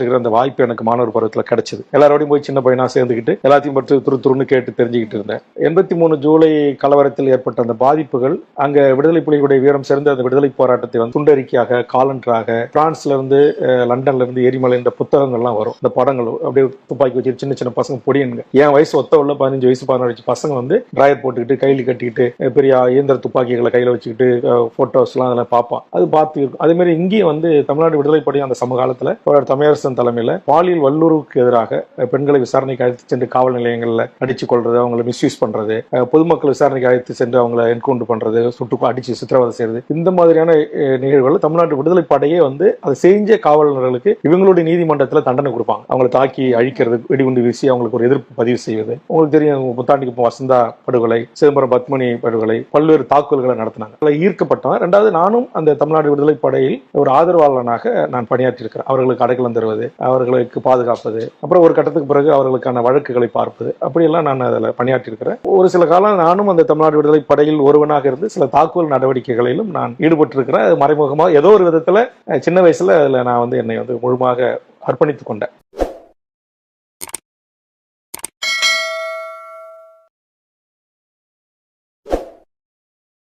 இருக்கிற அந்த வாய்ப்பு எனக்கு மாணவர் பருவத்தில் கிடைச்சது. எல்லாரோடையும் போய் சின்ன பையனாக சேர்ந்துக்கிட்டு எல்லாத்தையும் பற்றி துரு துருன்னு கேட்டு தெரிஞ்சுக்கிட்டு இருந்தேன். எண்பத்தி மூணு ஜூலை கலவரத்தில் ஏற்பட்ட அந்த பாதிப்புகள் அங்க விடுதலை புலிகளுடைய வீரம் சேர்ந்த அந்த விடுதலை போராட்டத்தை வந்து துண்டறிக்கையாக காலண்டராக பிரான்ஸ்ல இருந்து லண்டன்ல இருந்து எரிமலை இந்த புத்தகங்கள்லாம் வரும். இந்த படங்கள் அப்படியே துப்பாக்கி வச்சு சின்ன சின்ன பசங்க பொடியனுங்க. என் வயசு ஒத்த உள்ள பதினஞ்சு வயசு பதினாறு வயசு பசங்க வந்து டிராயர் போட்டுக்கிட்டு கையில் கட்டிக்கிட்டு பெரிய இயந்திர துப்பாக்கிகளை கையில் வச்சுக்கிட்டு போட்டோஸ்லாம் அதெல்லாம் பார்ப்பான். அது பார்த்து இருக்கும். அதே மாதிரி இங்கேயும் வந்து தமிழ்நாடு விடுதலை படையும் அந்த சமகாலத்துல தமிழரசு தமிழரசன் தலைமையில் பாலியல் வல்லுறவுக்கு எதிராக பெண்களை விசாரணைக்கு அழைத்து சென்று காவல் நிலையங்களில் அடிச்சு கொள்றது அவங்களை மிஸ்யூஸ் பண்றது பொதுமக்கள் விசாரணைக்கு அழைத்து சென்று அவங்களை என்கவுண்டர் பண்றது சுட்டு அடிச்சு சித்திரவதை செய்யறது. இந்த மாதிரியான நிகழ்வுகள் தமிழ்நாட்டு விடுதலை படையே வந்து அதை செஞ்ச காவலர்களுக்கு இவங்களுடைய நீதிமன்றத்தில் தண்டனை கொடுப்பாங்க. அவங்களை தாக்கி அழிக்கிறது வெடிகுண்டு வீசி அவங்களுக்கு ஒரு எதிர்ப்பு பதிவு செய்வது. உங்களுக்கு தெரியும் புத்தாண்டுக்கு வசந்தா படுகொலை சிதம்பரம் பத்மினி படுகொலை பல்வேறு தாக்குதல்களை நடத்தினாங்க. அதில் ஈர்க்கப்பட்டவன் ரெண்டாவது நானும் அந்த தமிழ்நாடு விடுதலை படையில் ஒரு ஆதரவாளனாக நான் பணியாற்றியிருக்கிறேன். அவர்களுக்கு அடைக்கலம் தருவது. அவர்களுக்கு பாதுகாப்பது அப்புறம் ஒரு கட்டத்துக்கு பிறகு அவர்களுக்கான வழக்குகளை பார்ப்பது. அப்படியெல்லாம் நான் அதில் பணியாற்றியிருக்கிறேன். ஒரு சில காலம் நானும் அந்த தமிழ்நாடு விடுதலை படையில் ஒருவனாக இருந்து சில தாக்குதல் நடவடிக்கைகளிலும் நான் ஈடுபட்டிருக்கிறேன். அது மறைமுகமாக ஏதோ ஒரு விதத்தில் சின்ன வயசில் அதில் நான் வந்து என்னை வந்து முழுமாக அர்ப்பணித்துக் கொண்டேன்.